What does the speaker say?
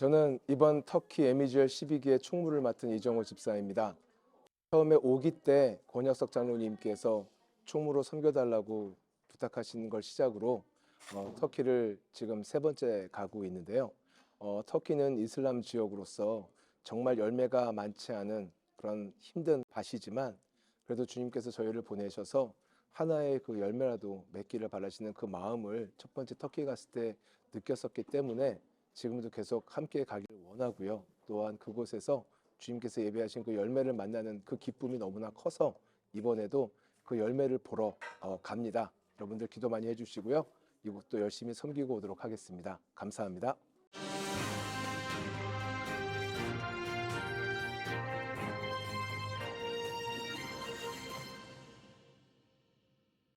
저는 이번 터키 에미주얼 12기의 총무를 맡은 이정호 집사입니다. 처음에 5기 때 권혁석 장로님께서 총무로 섬겨달라고 부탁하신 걸 시작으로 어, 터키를 지금 세 번째 가고 있는데요. 어, 터키는 이슬람 지역으로서 정말 열매가 많지 않은 그런 힘든 밭이지만 그래도 주님께서 저희를 보내셔서 하나의 그 열매라도 맺기를 바라시는 그 마음을 첫 번째 터키 갔을 때 느꼈었기 때문에 지금도 계속 함께 가기를 원하고요. 또한 그곳에서 주님께서 예배하신 그 열매를 만나는 그 기쁨이 너무나 커서 이번에도 그 열매를 보러 어, 갑니다. 여러분들 기도 많이 해주시고요. 이곳도 열심히 섬기고 오도록 하겠습니다. 감사합니다.